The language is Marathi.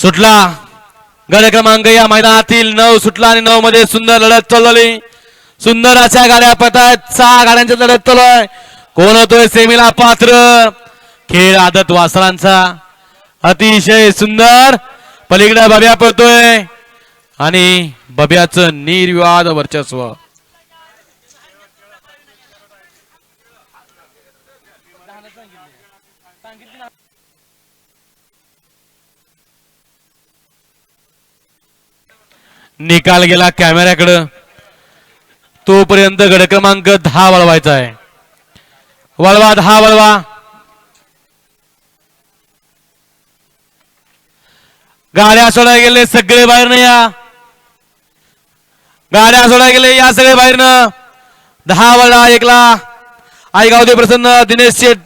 सुटला. गड क्रमांक या मैदानातील नऊ सुटला आणि नऊ मध्ये सुंदर लढत चालवली सुंदर अशा गाड्या पळतायत सहा गाड्यांच्या लढत चालू कोण होतोय सेमीला पात्र? खेळ आदत वासरांचा. अतिशय सुंदर. पलीकडे बब्या पडतोय. आणि बब्याचं निर्विवाद वर्चस्व. निकाल गेला कॅमेऱ्याकडं. तोपर्यंत गड क्रमांक दहा वळवायचा आहे. वळवा दहा वळवा. गाड्या सोडायला गेले सगळे बाहेरनं या. गाड्या सोडायला गेले या सगळे बाहेरनं. दहा वळा एकला. आई गावदे प्रसन्न दिनेश शेठ